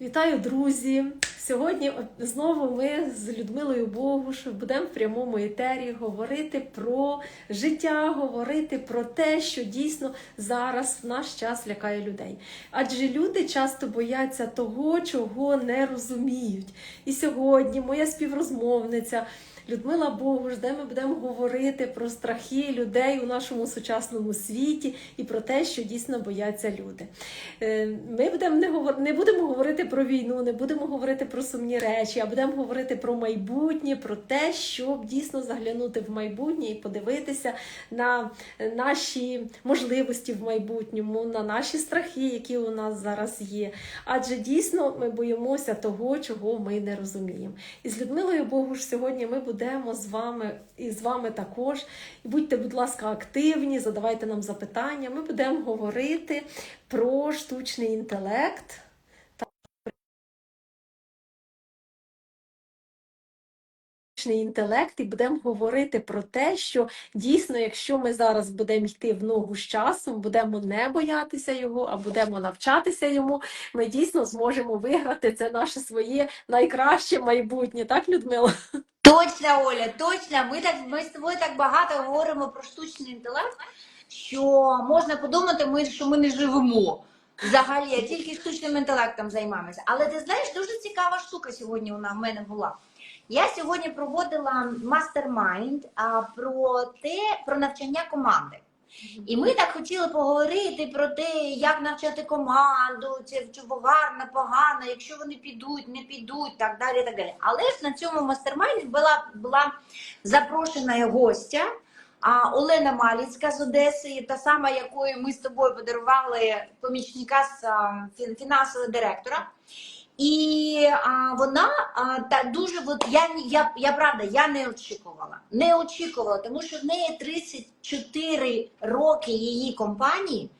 Вітаю, друзі! Сьогодні знову ми з Людмилою Богуш будемо в прямому етері говорити про життя, говорити про те, що дійсно зараз в наш час лякає людей. Адже люди часто бояться того, чого не розуміють. І сьогодні моя співрозмовниця. Людмила Богуш, де ми будемо говорити про страхи людей у нашому сучасному світі і про те, що дійсно бояться люди. Е, Ми будемо не говор... не будемо говорити про війну, не будемо говорити про сумні речі, а будемо говорити про майбутнє, про те, щоб дійсно заглянути в майбутнє і подивитися на наші можливості в майбутньому, на наші страхи, які у нас зараз є. Адже дійсно ми боїмося того, чого ми не розуміємо. І з Людмилою Богуш сьогодні ми будемо з вами і з вами також. Будьте, будь ласка, активні, задавайте нам запитання. Ми будемо говорити про штучний інтелект. Штучний інтелект, і будемо говорити про те, що дійсно, якщо ми зараз будемо йти в ногу з часом, будемо не боятися його, а будемо навчатися йому, ми дійсно зможемо виграти це наше своє найкраще майбутнє, так, Людмила? Точно, Оля, точно. Ми так ми з так багато говоримо про штучний інтелект, що можна подумати, ми, що ми не живемо. Взагалі, тільки штучним інтелектом займаємося. Але ти знаєш, дуже цікава штука сьогодні вона в мене була. Я сьогодні проводила мастер-майнд про те, про навчання команди. І ми так хотіли поговорити про те, як навчати команду, це чи гарно, погано, якщо вони підуть, не підуть, так далі. так далі. Але ж на цьому мастер-майнді була, була запрошена гостя а, Олена Маліцька з Одеси, та сама, якою ми з тобою подарували помічника з фінансового директора. І а, вона а, та дуже от, я, я, я правда я не очікувала. Не очікувала, тому що в неї 34 роки її компанії.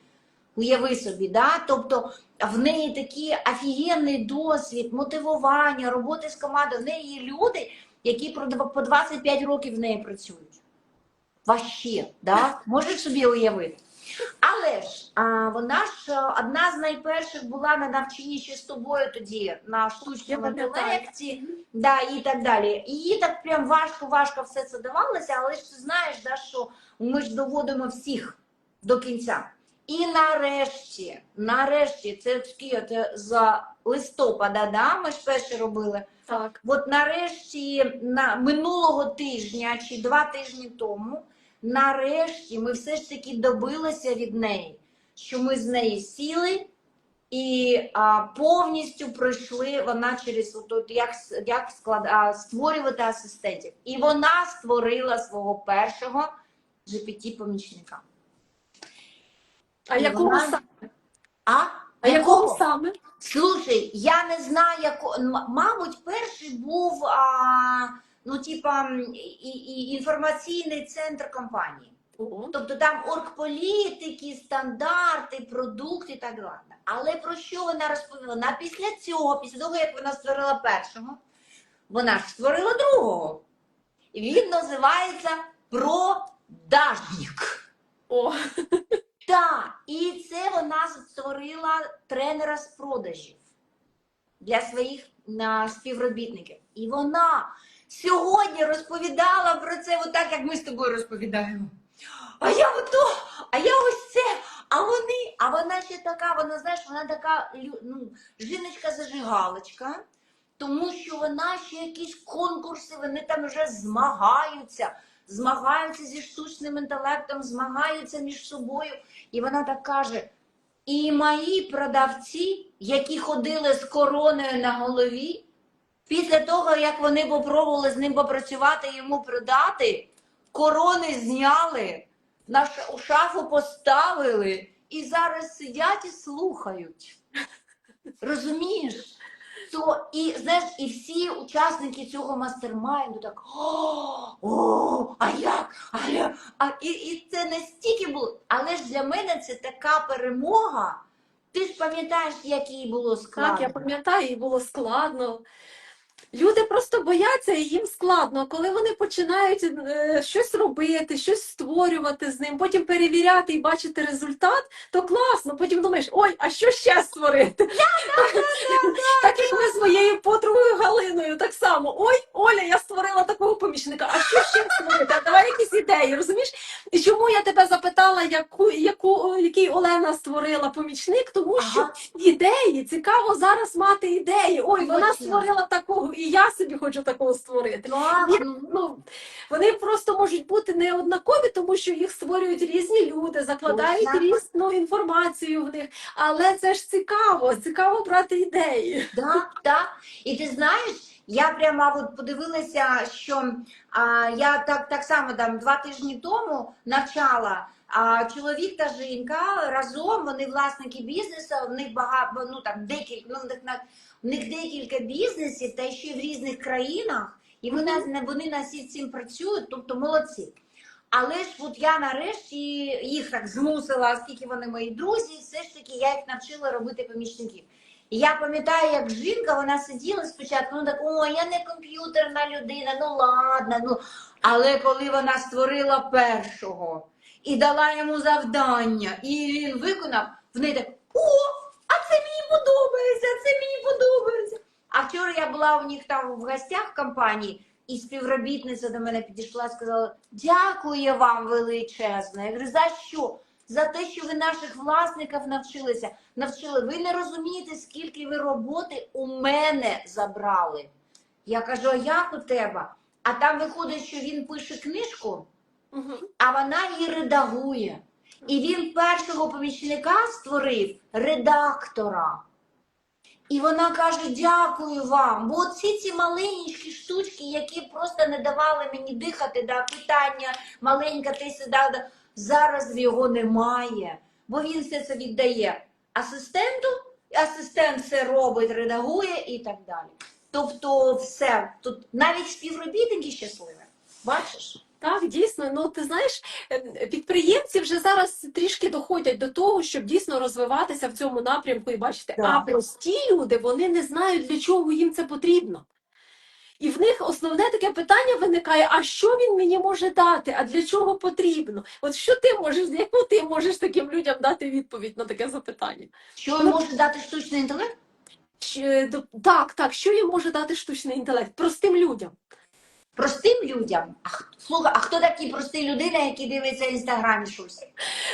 Уяви собі, да? тобто в неї такий офігенний досвід, мотивування, роботи з командою. В неї є люди, які по 25 років в неї працюють. Ваще, да? можеш собі уявити. Але ж а, вона ж одна з найперших була на навчанні ще з тобою тоді на штучному інтелекті, да, і так далі. І їй так прям важко-важко все це давалося, але ж ти знаєш, да, що ми ж доводимо всіх до кінця. І нарешті, нарешті, це це за листопада, да, ми ж перше робили. Так. От нарешті на минулого тижня чи два тижні тому, нарешті ми все ж таки добилися від неї, що ми з нею сіли і а, повністю пройшли вона через от, як, як склад, а, створювати асистентів. І вона створила свого першого GPT-помічника. А І якого вона- саме? А? А якого саме? Слушай, я не знаю, як мабуть, перший був а, ну, типа і, і, інформаційний центр компанії. О, Тобто там оргполітики, стандарти, продукти і так далі. Але про що вона розповіла? Вона після цього, після того, як вона створила першого, вона ж створила другого. І він називається продажник. О, Так, і це вона створила тренера з продажів для своїх на, співробітників. І вона сьогодні розповідала про це, отак, як ми з тобою розповідаємо. А я ото, а я ось це, а вони, а вона ще така, вона, знаєш, вона така ну, жіночка-зажигалочка, тому що вона ще якісь конкурси, вони там вже змагаються, змагаються зі штучним інтелектом, змагаються між собою. І вона так каже: і мої продавці, які ходили з короною на голові, після того, як вони попробували з ним попрацювати, йому продати, корони зняли, на шафу поставили і зараз сидять і слухають. Розумієш? То і знаєш, і всі учасники цього мастермайнду так о, о, а як? А, я- а і, і це настільки було. Але ж для мене це така перемога. Ти ж пам'ятаєш, як їй було складно. так, я пам'ятаю, і було складно. Люди просто бояться і їм складно. Коли вони починають е, щось робити, щось створювати з ним, потім перевіряти і бачити результат, то класно. Потім думаєш, ой, а що ще створити? Так дитиною так само. Ой, Оля, я створила такого помічника. А що ще створити? А Давай якісь ідеї, розумієш? І чому я тебе запитала, яку, яку, який Олена створила помічник? Тому що Ага. ідеї цікаво зараз мати ідеї. Ой, вона створила такого, і я собі хочу такого створити. Ну, ну, вони просто можуть бути не однакові, тому що їх створюють різні люди, закладають різну інформацію в них. Але це ж цікаво, цікаво брати ідеї. Так, так. І ти знаєш, я прямо от подивилася, що а, я так, так само там два тижні тому навчала. А чоловік та жінка разом вони власники бізнесу, в них багато, ну там декілька, ну в них на в них декілька бізнесів, та ще в різних країнах, і вони, вони на всі цим працюють, тобто молодці. Але ж от я нарешті їх так змусила, оскільки вони мої друзі, все ж таки я їх навчила робити помічників. І я пам'ятаю, як жінка, вона сиділа спочатку, ну так, о, я не комп'ютерна людина, ну ладно, ну. Але коли вона створила першого і дала йому завдання, і він виконав, в неї так, о, а це мені подобається, це мені подобається. А вчора я була у них там в гостях в компанії, і співробітниця до мене підійшла і сказала: Дякую вам величезно. Я говорю, за що? За те, що ви наших власників навчилися. Навчили. Ви не розумієте, скільки ви роботи у мене забрали. Я кажу, а як у тебе? А там виходить, що він пише книжку, А вона її редагує. І він першого помічника створив редактора. І вона каже: дякую вам. Бо ці ці маленькі штучки, які просто не давали мені дихати, да, питання маленьке, ти сюди, да, зараз його немає, бо він все це віддає асистенту, асистент все робить, редагує і так далі. Тобто, все тут навіть співробітники щасливі. Бачиш? Так, дійсно. Ну ти знаєш, е, підприємці вже зараз трішки доходять до того, щоб дійсно розвиватися в цьому напрямку і бачити. Так. А прості люди вони не знають, для чого їм це потрібно. І в них основне таке питання виникає: а що він мені може дати? А для чого потрібно? От що ти можеш, яку ти можеш таким людям дати відповідь на таке запитання? Що може дати штучний інтелект? Чи- Так, так, що їм може дати штучний інтелект? Простим людям. Простим людям. А, слухай, а хто такі прості людини, які дивляться в інстаграмі щось?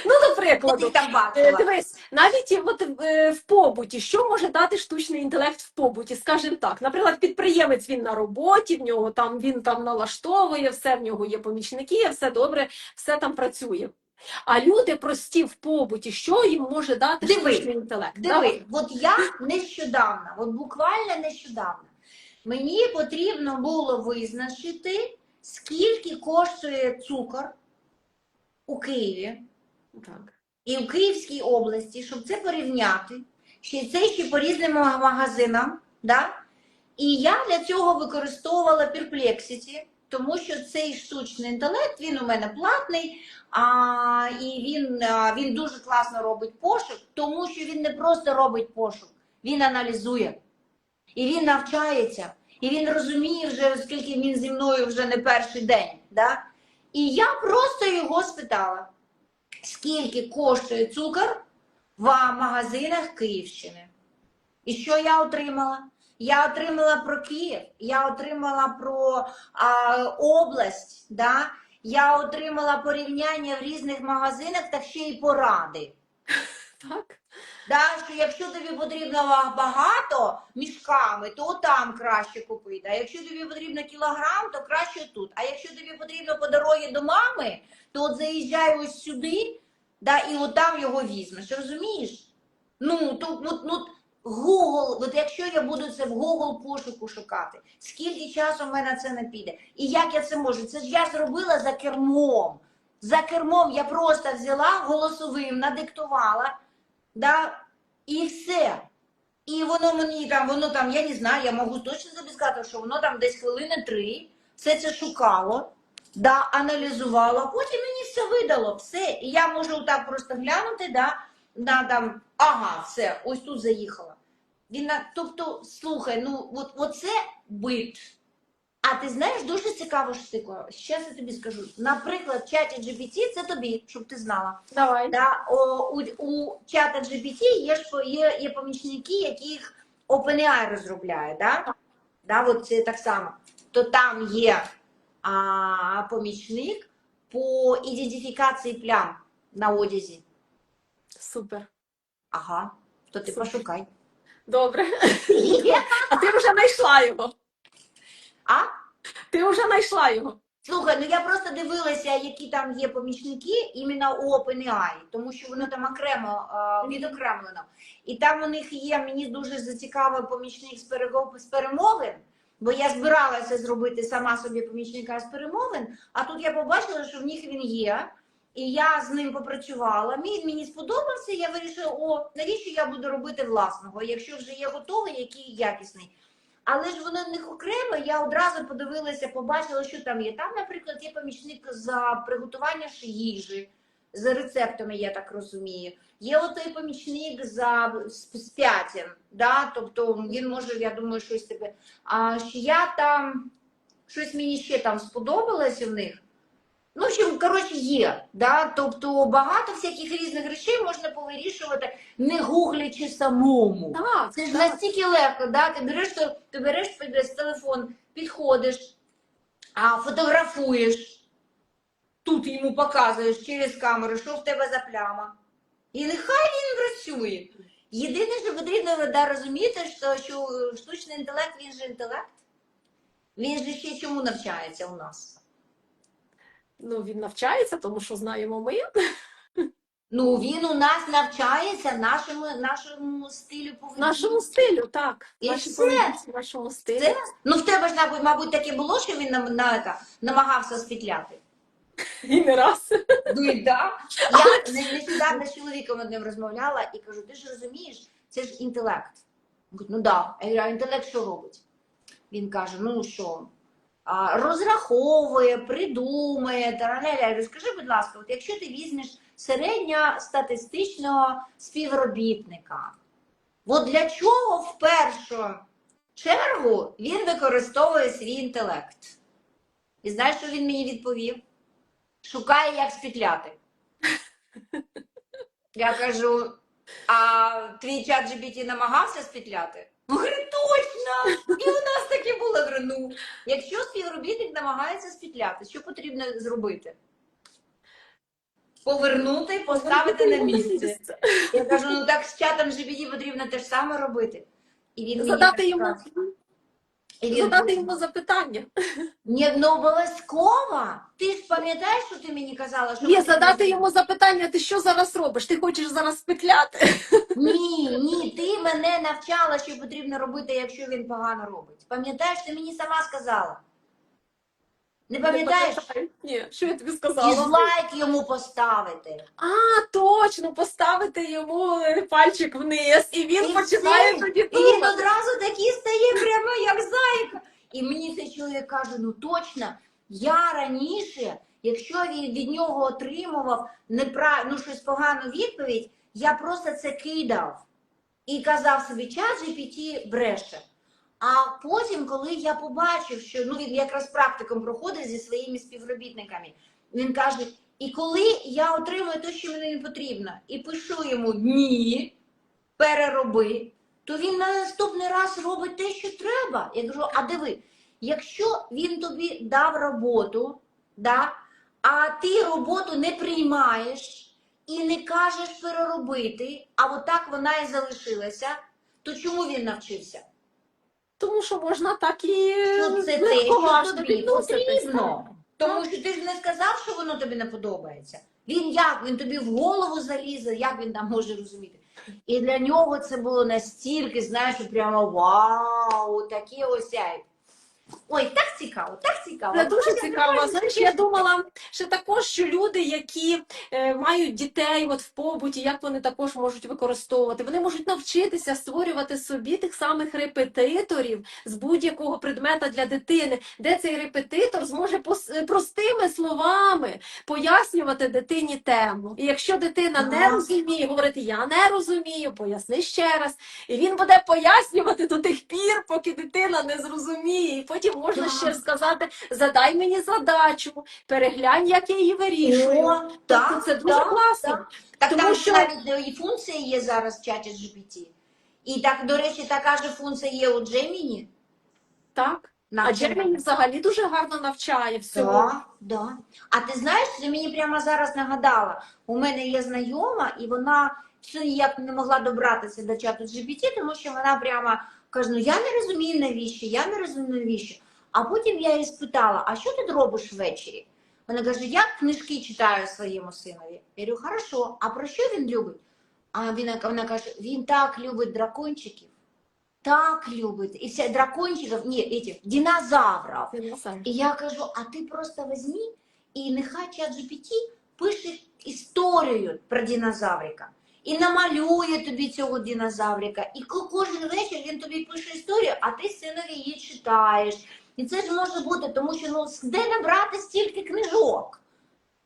Ну, там Е, бачила. Дивись, навіть от е, в побуті, що може дати штучний інтелект в побуті? Скажімо так, наприклад, підприємець він на роботі, в нього там він там налаштовує, все в нього є помічники, все добре, все там працює. А люди прості в побуті, що їм може дати Диви, штучний інтелект? Диви, от я нещодавно, от буквально нещодавно, мені потрібно було визначити, скільки коштує цукор у Києві Так. і в Київській області, щоб це порівняти, ще це ще по різним магазинам. Да? І я для цього використовувала Perplexity, тому що цей штучний інтелект, він у мене платний, а, і він, а, він дуже класно робить пошук, тому що він не просто робить пошук, він аналізує. І він навчається, і він розуміє вже, оскільки він зі мною вже не перший день. Да? І я просто його спитала, скільки коштує цукор в магазинах Київщини. І що я отримала? Я отримала про Київ, я отримала про а, область, да? я отримала порівняння в різних магазинах та ще й поради. Так. Да, що якщо тобі потрібно багато мішками, то там краще купити. А якщо тобі потрібно кілограм, то краще тут. А якщо тобі потрібно по дорозі до мами, то от заїжджай ось сюди, да, і от там його візьмеш. Розумієш? Ну, то от, ну, Google, от якщо я буду це в Google пошуку шукати, скільки часу в мене це не піде? І як я це можу? Це ж я зробила за кермом. За кермом я просто взяла голосовим, надиктувала. Да? І все. І воно мені там, воно там, я не знаю, я можу точно сказати, що воно там десь хвилини три все це шукало, да, аналізувало, потім мені все видало, все. І я можу так просто глянути, да, на там, ага, все, ось тут заїхала. Він, тобто, слухай, ну от, оце бит. А ти знаєш, дуже цікаво штука. Щас я тобі скажу. Наприклад, чаті GPT це тобі, щоб ти знала. Давай. Да, о, у, у чата GPT є, ж є, є помічники, яких OpenAI розробляє. Да? да, от це так само, то там є а, помічник по ідентифікації плям на одязі. Супер. Ага, то ти Супер. пошукай. Добре. А ти вже знайшла його. А? Ти вже знайшла його. Слухай, ну я просто дивилася, які там є помічники іменно у OpenAI, тому що воно там окремо е, відокремлено. І там у них є, мені дуже зацікавив помічник з перего- з перемовин, бо я збиралася зробити сама собі помічника з перемовин, а тут я побачила, що в них він є. І я з ним попрацювала. Він мені сподобався. Я вирішила, о, навіщо я буду робити власного, якщо вже є готовий, який якісний. Але ж воно в них окремо, я одразу подивилася, побачила, що там є. Там, наприклад, є помічник за приготування їжі, за рецептами, я так розумію. Є отой помічник за сп- да? тобто він може, я думаю, щось тебе. А я там, щось мені ще там сподобалось у них. Ну, в общем, коротше, є. Да? Тобто багато всяких різних речей можна повирішувати, не гуглячи самому. Так, Це ж так. настільки легко, да? ти береш, ти береш телефон, підходиш, а, фотографуєш, тут йому показуєш через камеру, що в тебе за пляма. І нехай він працює. Єдине, що потрібно да, розуміти, що, що штучний інтелект, він же інтелект. Він же ще чому навчається у нас? Ну, він навчається, тому що знаємо ми. Ну, він у нас навчається нашому, нашому стилю поведінки. нашому стилю, так. І Наші все. нашому стилі. Це? Ну, в тебе ж, мабуть, таке було, що він нам, на, та, намагався спітляти. І не раз. Ну і да. Я не- нещодавно з чоловіком одним розмовляла і кажу: ти ж розумієш, це ж інтелект. Ну да. Я говорю, а інтелект що робить? Він каже: ну що? Розраховує, придумує, тараля. Я говорю, скажи, будь ласка, от якщо ти візьмеш середньостатистичного співробітника, от для чого в першу чергу він використовує свій інтелект? І знаєш, що він мені відповів? Шукає, як спітляти. Я кажу, а твій чат GPT намагався спітляти? Говорить, точно! І у нас таке було. Ну, якщо співробітник намагається спітляти, що потрібно зробити? Повернути, поставити на місце. Я кажу, ну так з чатом GPT потрібно те ж саме робити. І він Задати йому. І він задати йому запитання. Ні, ну обов'язково. Ти ж пам'ятаєш, що ти мені казала, що Ні, задати йому запитання, ти що зараз робиш? Ти хочеш зараз спетляти? Ні, ні, ти мене навчала, що потрібно робити, якщо він погано робить. Пам'ятаєш, ти мені сама сказала. Не пам'ятаєш? Ні, що я тобі сказала? лайк йому поставити. А, точно, поставити йому пальчик вниз, і він І починає все. тоді І він думати. одразу такий стає прямо як зайка. І мені цей чоловік каже: ну точно, я раніше, якщо він від нього отримував непра... ну, щось погану відповідь, я просто це кидав і казав собі, час GPT бреше. А потім, коли я побачив, що ну він якраз практиком проходить зі своїми співробітниками, він каже: і коли я отримую те, що мені потрібно, і пишу йому ні, перероби, то він на наступний раз робить те, що треба. Я кажу: а диви, якщо він тобі дав роботу, да, а ти роботу не приймаєш і не кажеш переробити, а отак вона і залишилася, то чому він навчився? Тому що можна так і Що це те, легковажно що тобі відноситись. потрібно. Тому що ти ж не сказав, що воно тобі не подобається. Він як? Він тобі в голову залізе, як він там може розуміти? І для нього це було настільки, знаєш, що прямо вау, такі ось яй. Ой, так цікаво, так цікаво. Це дуже цікаво. Знаєш, я думала, що також що люди, які е, мають дітей от в побуті, як вони також можуть використовувати, вони можуть навчитися створювати собі тих самих репетиторів з будь-якого предмета для дитини, де цей репетитор зможе е, простими словами пояснювати дитині тему. І якщо дитина не розуміє, говорити я не розумію, поясни ще раз. І він буде пояснювати до тих пір, поки дитина не зрозуміє. І потім можна Так. ще сказати: задай мені задачу, переглянь, як я її вирішую. О, Тобто так, це дуже так, класно. так. Так Тому там що- навіть і функція є зараз в чаті GPT. І так, до речі, така ж функція є у Gemini. Так. А Навчання. Джеміні взагалі дуже гарно навчає всього. Да, да. А ти знаєш, ти мені прямо зараз нагадала. У мене є знайома, і вона все ніяк не могла добратися до чату GPT, тому що вона прямо каже: ну я не розумію навіщо, я не розумію навіщо. А потім я її спитала: а що ти робиш ввечері? Вона каже: я книжки читаю своєму синові. Я говорю, хорошо, а про що він любить? А він, вона каже: він так любить дракончиків. Так любить. І все дракончиків, ні, этих, динозаврів. Сам. І я кажу: а ти просто візьми і нехай чат GPT пише історію про динозаврика. І намалює тобі цього динозаврика. І кожен вечір він тобі пише історію, а ти синові її читаєш. І це ж може бути, тому що ну де набрати стільки книжок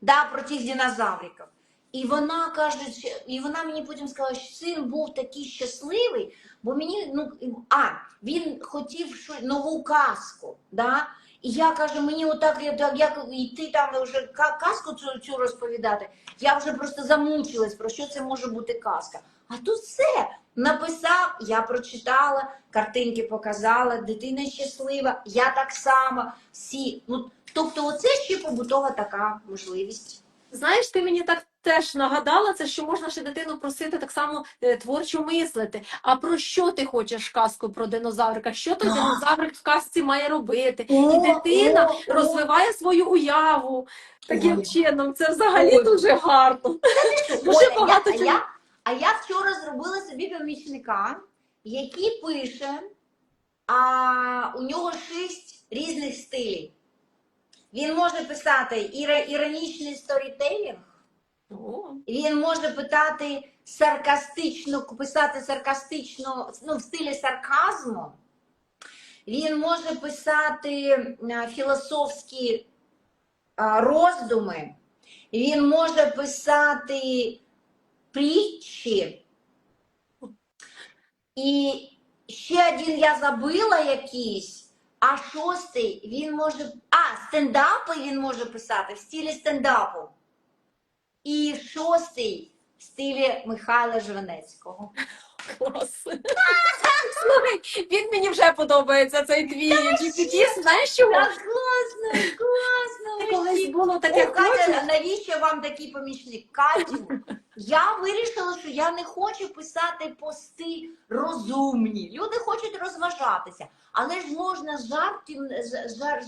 да, про тих динозавриків. І вона каже, і вона мені потім сказала, що син був такий щасливий, бо мені ну а він хотів нову казку. Да? І я кажу, мені отак, я так, як йти там вже казку цю, цю розповідати. Я вже просто замучилась, про що це може бути казка. А тут все написав, я прочитала, картинки показала, дитина щаслива, я так само, всі. Ну, тобто, оце ще побутова така можливість. Знаєш, ти мені так теж нагадала це, що можна ще дитину просити так само е, творчо мислити. А про що ти хочеш казку про динозаврика? Що той динозаврик в казці має робити? О, І дитина о, о. розвиває свою уяву таким Ой. чином. Це взагалі Ой. дуже гарно. Дуже багато чого. А я вчора зробила собі помічника, який пише, а у нього шість різних стилів. Він може писати іронічний сторітелінг, він може питати саркастично, писати саркастично, ну, в стилі сарказму. Він може писати філософські роздуми. Він може писати притчі. І ще один я забила якийсь, а шостий він може. А, стендапи він може писати в стилі стендапу. І шостий в стилі Михайла Жванецького. клас. Слухай, він мені вже подобається цей GPT. Знаєш чого? Так класно, класно. Колись було О, таке Катя, навіщо вам такий помічник? Катю, я вирішила, що я не хочу писати пости розумні. Люди хочуть розважатися, але ж можна жартів, ж- жар,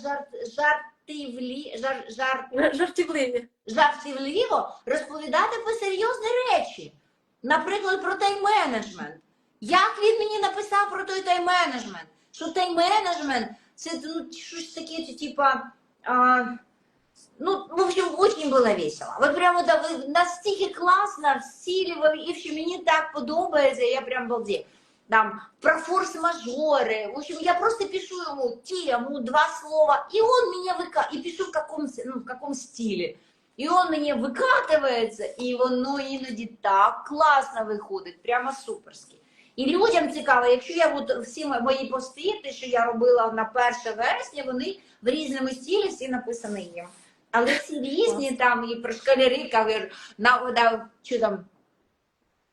жартівлі, жар, жар, Жартівливі. жартівливо розповідати про серйозні речі. Наприклад, про тайм-менеджмент. Як він мені написав про той тайм-менеджмент? Що тайм-менеджмент це ну, щось таке, типа. А, ну, в общем, очень было весело. Вот прямо да, ви- настільки класно, всі, і що мені так подобається, я прям балдею. Там про форс-мажоры. В общем, я просто пишу ему тему, два слова, и он меня выка... и пишу в каком, с- ну, в каком стиле. І он мені викатується, і воно іноді так класно виходить, прямо суперськи. І людям цікаво, якщо я от всі мо- мої пости, те, що я робила на 1 вересня, вони в різному стилі всі написані їм. Але всі різні там і про школярі, кавер, на, на, що там,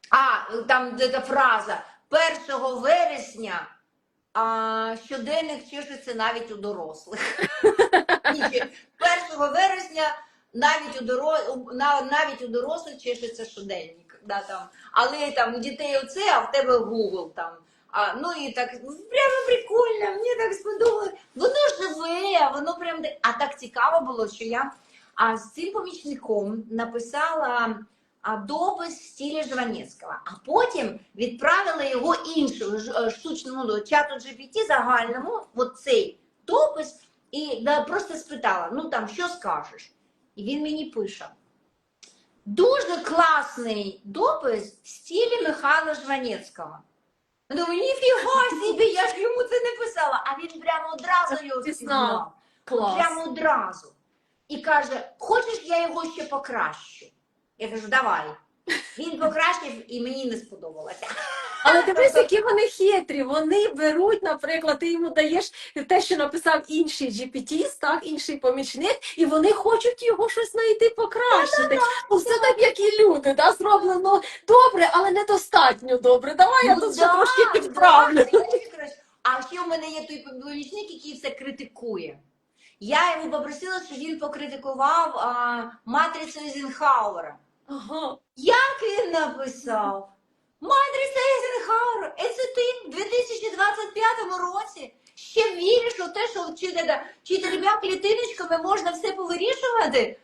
а, там де та фраза 1 вересня а, щоденник чешеться навіть у дорослих. 1 вересня навіть у доро... навіть у дорослих чешеться щоденник. Да, там. Але там у дітей оце, а в тебе Google там. А, ну і так прямо прикольно, мені так сподобалось. Воно живе, воно прям а так цікаво було, що я а, з цим помічником написала а, допис в стилі Жванецького, а потім відправила його іншому ж- е, штучному чату GPT загальному, от цей допис, і да, просто спитала: ну там що скажеш? І він мені пише. Дуже класний допис в стилі Михайла Жванецького. Я думаю, ніфіга собі, я ж йому це не писала, а він прямо одразу його Пізнав. Клас. Прямо одразу. І каже: хочеш, я його ще покращу? Я кажу, давай. Він покращив і мені не сподобалося. Але дивись, які вони хитрі. Вони беруть, наприклад, ти йому даєш те, що написав інший GPT, так, інший помічник, і вони хочуть його щось знайти покращити. Ну, Все так, як і люди, да? зроблено добре, але недостатньо добре. Давай я Ну тут ще трошки підправлю. А ще в мене є той помічник, який все критикує. Я йому попросила, щоб він покритикував матрицю Ейзенхауера. Як він написав? Матриця Ейзенхауера, це ти в 2025 році ще віриш у те, що чи, чи трьома клітиночками можна все повирішувати?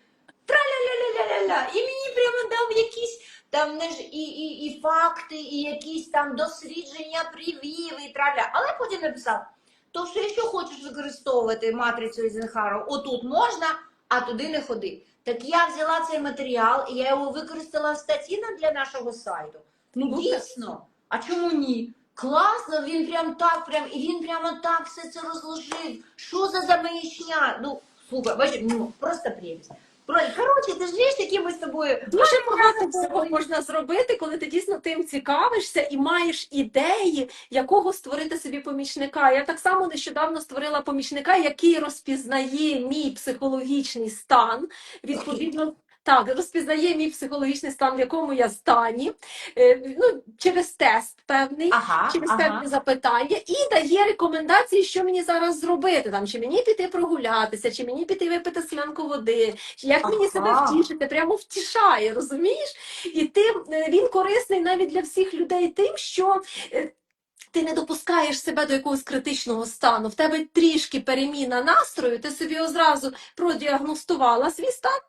Траля-ля-ля-ля-ля-ля. І мені прямо дав якісь там не ж і, і, і факти, і якісь там дослідження привів і траля. Але потім написав, то що якщо хочеш використовувати матрицю Ейзенхауера, отут можна, а туди не ходи. Так я взяла цей матеріал і я його використала в статті для нашого сайту. Ну Ну, дійсно, а чому ні? Класно, він прям так, прям, і він прямо так все це розложив. Що за замаячня? Ну, слухай, бачиш, ну просто прелість. Коротше, ти ж знаєш, які ми з тобою. Дуже багато всього можна зробити, коли ти дійсно тим цікавишся і маєш ідеї, якого створити собі помічника. Я так само нещодавно створила помічника, який розпізнає мій психологічний стан. Відповідно. Так, розпізнає мій психологічний стан, в якому я стані, е, ну, через тест певний, Ага, через ага. певні запитання, і дає рекомендації, що мені зараз зробити. Там, чи мені піти прогулятися, чи мені піти випити склянку води, чи як мені себе втішити, прямо втішає, розумієш? І тим е, він корисний навіть для всіх людей тим, що. е, Ти не допускаєш себе до якогось критичного стану. В тебе трішки переміна настрою, ти собі одразу продіагностувала свій стан,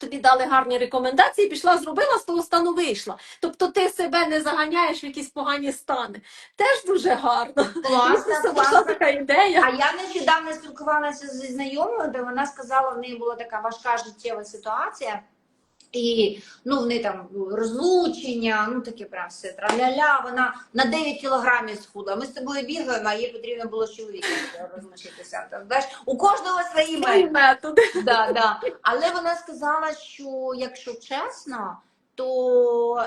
тобі дали гарні рекомендації, пішла, зробила, з того стану вийшла. Тобто ти себе не заганяєш в якісь погані стани. Теж дуже гарно. Класно, класно. така ідея. А я нещодавно спілкувалася зі знайомою, де вона сказала, в неї була така важка життєва ситуація. І ну, в неї там розлучення, ну таке прям все траля-ля. Вона на 9 кілограмів схудла. Ми з тобою бігаємо, а їй потрібно було з чоловіком розлучитися. Знаєш, у кожного. Свої методи. Да, да. Але вона сказала, що якщо чесно, то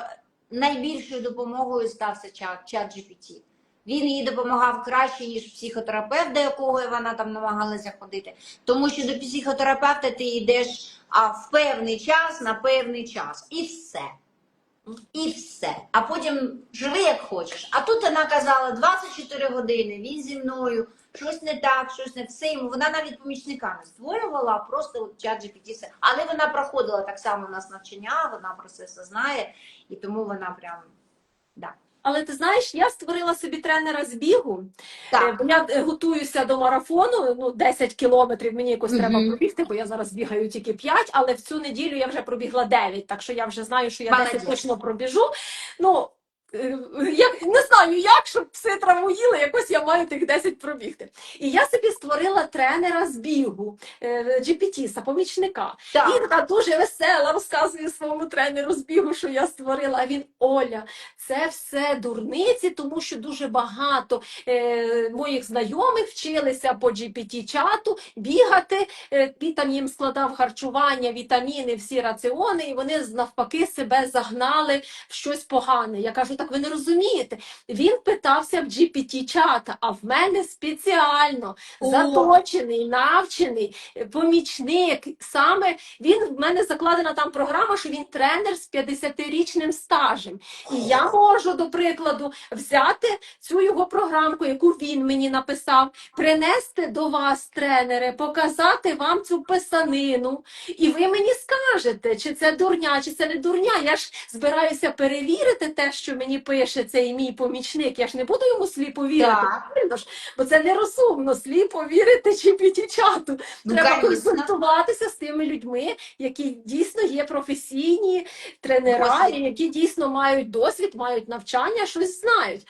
найбільшою допомогою стався чат, чат GPT. Він їй допомагав краще, ніж психотерапевт, до якого вона там намагалася ходити. Тому що до психотерапевта ти йдеш а, в певний час на певний час. І все. І все. А потім живи як хочеш. А тут вона казала 24 години, він зі мною, щось не так, щось не все. Йому вона навіть помічника не створювала, просто чат GPT. Але вона проходила так само у нас навчання, вона про це все знає, і тому вона прям. Да. Але ти знаєш, я створила собі тренера з бігу. Е, Так. Я е, готуюся до марафону. Ну 10 кілометрів мені якось Мгм. треба пробігти, бо я зараз бігаю тільки 5, але в цю неділю я вже пробігла 9, так що я вже знаю, що я Молодець. 10 точно пробіжу. Ну я не знаю, як щоб все травмоїли, якось я маю тих 10 пробігти. І я собі створила тренера з бігу, е, GPT, помічника. І Так. така дуже весела розказує своєму тренеру з бігу, що я створила. А він Оля, це все дурниці, тому що дуже багато е, моїх знайомих вчилися по GPT-чату бігати. Е, там їм складав харчування, вітаміни, всі раціони, і вони навпаки себе загнали в щось погане. Я кажу, так ви не розумієте. Він питався в GPT-чата, а в мене спеціально О. заточений, навчений помічник. Саме він в мене закладена там програма, що він тренер з 50-річним стажем. І я можу, до прикладу, взяти цю його програмку, яку він мені написав, принести до вас, тренери, показати вам цю писанину, і ви мені скажете, чи це дурня, чи це не дурня. Я ж збираюся перевірити те, що мені пише цей мій помічник. Я ж не буду йому сліпо вірити. Правильно ж? Бо це нерозумно сліпо вірити чи чату. Ну, Треба конечно. консультуватися з тими людьми, які дійсно є професійні тренера, які дійсно мають досвід, мають навчання, щось знають.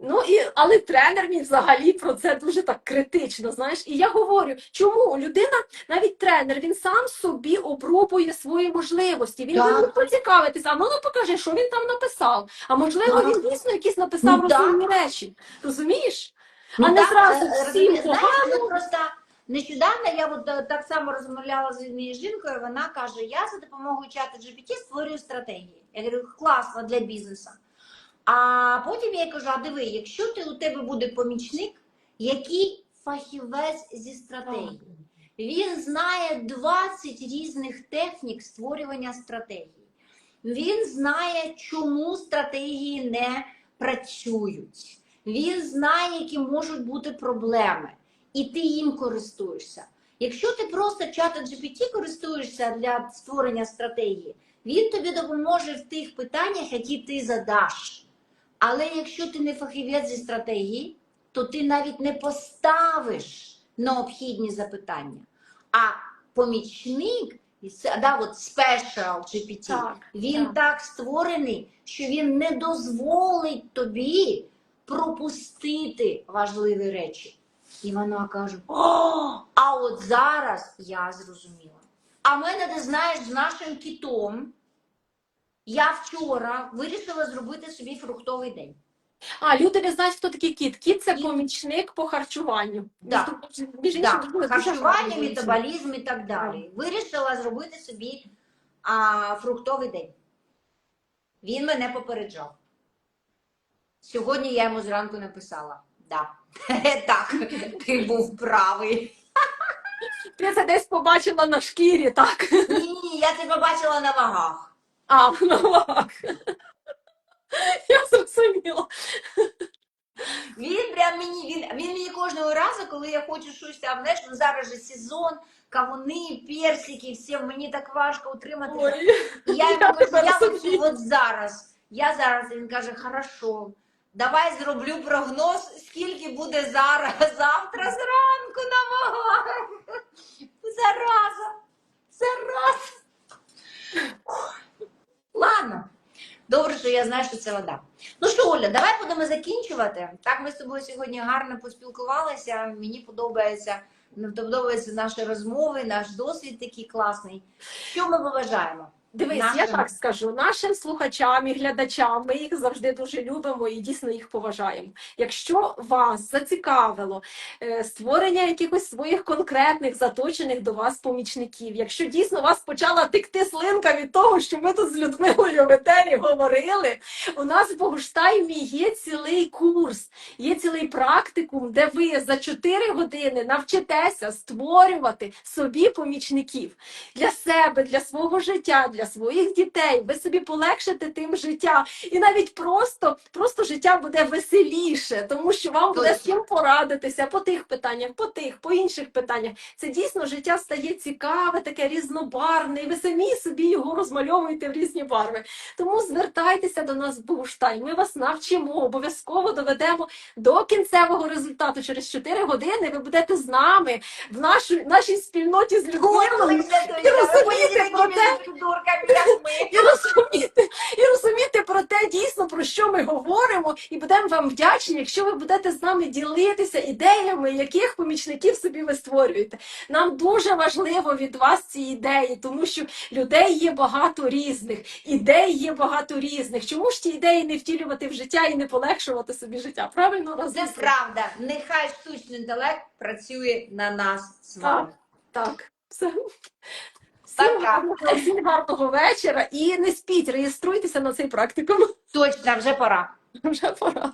Ну і але тренер мій взагалі про це дуже так критично. Знаєш, і я говорю, чому людина, навіть тренер, він сам собі обрубує свої можливості. Він Так. буде поцікавитися, а ну ну покажи, що він там написав. А можливо, Так. він дійсно якісь написав Ну, так. розумні речі. Розумієш? Ну, а не так, зразу е, всім погано. просто нещодавно я от е, так само розмовляла з однією жінкою. Вона каже: я за допомогою чату GPT створюю стратегії. Я говорю, класно для бізнесу. А потім я кажу: а диви, якщо ти у тебе буде помічник, який фахівець зі стратегії, він знає 20 різних технік створювання стратегії. Він знає, чому стратегії не працюють. він знає, які можуть бути проблеми, і ти їм користуєшся. Якщо ти просто чатом GPT користуєшся для створення стратегії, він тобі допоможе в тих питаннях, які ти задаш. Але якщо ти не фахівець зі стратегії, то ти навіть не поставиш необхідні запитання. А помічник, да, от Special GPT, Так, він так. так створений, що він не дозволить тобі пропустити важливі речі. І вона каже: О, а от зараз я зрозуміла. А мене, ти знаєш, з нашим кітом я вчора вирішила зробити собі фруктовий день. А, люди не знають, хто такий кіт. Кіт це помічник по харчуванню. Да. Між- іншим, дуже харчування, помічник. метаболізм і так далі. Вирішила зробити собі а, фруктовий день. Він мене попереджав. Сьогодні я йому зранку написала: да. так, ти був правий. Ти це десь побачила на шкірі, так? Ні, ні, ні, я тебе бачила на вагах. А, новах. Я зрозуміла. Він прям мені, він, він мені кожного разу, коли я хочу щось там, знаєш, ну зараз же сезон, кавуни, персики, всі, мені так важко утриматися. Ой. І я Я йому кажу, я розумію. от, зараз. Я зараз, він каже, хорошо, давай зроблю прогноз, скільки буде зараз, завтра зранку на вагах. Зараза. Зараза. Ладно. Добре, що я знаю, що це вода. Ну що, Оля, давай будемо закінчувати. Так, ми з тобою сьогодні гарно поспілкувалися. Мені подобається, подобаються наші розмови, наш досвід такий класний. Що ми побажаємо? Дивись, Нашим- я так скажу, нашим слухачам і глядачам, ми їх завжди дуже любимо і дійсно їх поважаємо. Якщо вас зацікавило е, створення якихось своїх конкретних заточених до вас помічників, якщо дійсно вас почала текти слинка від того, що ми тут з Людмилою в етері говорили, у нас в Богуштаймі є цілий курс, є цілий практикум, де ви за 4 години навчитеся створювати собі помічників для себе, для свого життя, для своїх дітей. Ви собі полегшите тим життя. І навіть просто, просто життя буде веселіше, тому що вам буде з ким порадитися по тих питаннях, по тих, по інших питаннях. Це дійсно життя стає цікаве, таке різнобарвне, і ви самі собі його розмальовуєте в різні барви. Тому звертайтеся до нас в Буштайн. Ми вас навчимо, обов'язково доведемо до кінцевого результату. Через 4 години ви будете з нами в нашій, нашій спільноті з Людмилою. І розумієте про те-. І розуміти, і розуміти про те, дійсно про що ми говоримо, і будемо вам вдячні, якщо ви будете з нами ділитися ідеями, яких помічників собі ви створюєте. Нам дуже важливо від вас ці ідеї, тому що людей є багато різних, ідей є багато різних. Чому ж ті ідеї не втілювати в життя і не полегшувати собі життя? Правильно Це правда. Нехай штучний інтелект працює на нас з вами. Так, все. Всім гарного, всім гарного вечора і не спіть, реєструйтеся на цей практикум. Точно, вже пора. Вже пора.